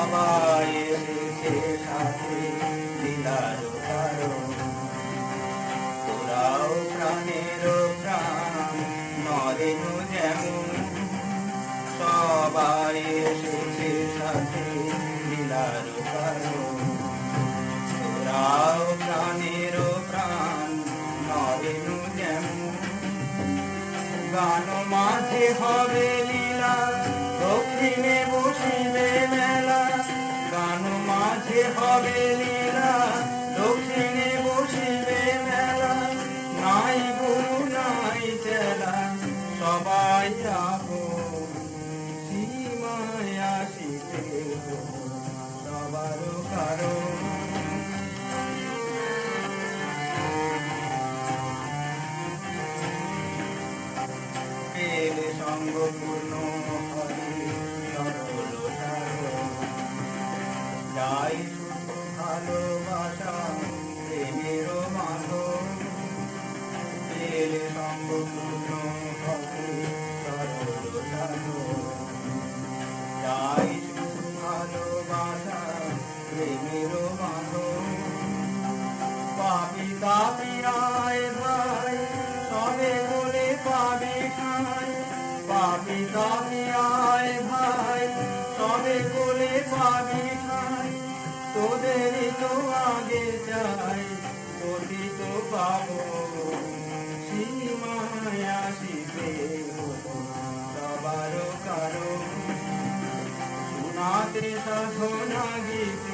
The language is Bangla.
সবাই প্রাণের প্রাণ নরেন যেমন। গান মাঝে হবে লীলা দক্ষিণে হবে প্রেমের মাধব পাপি তাপি আয় ভাই, সবে বলে পাবে খাই পাপি তাপি আয় ভাই, সবে বলে পাবি খাই তোদেরই তো আগে যাই তোদি তো পাবো। সীমায় আসিবে সবার কারণ। শোনাতে সাধনা গীতি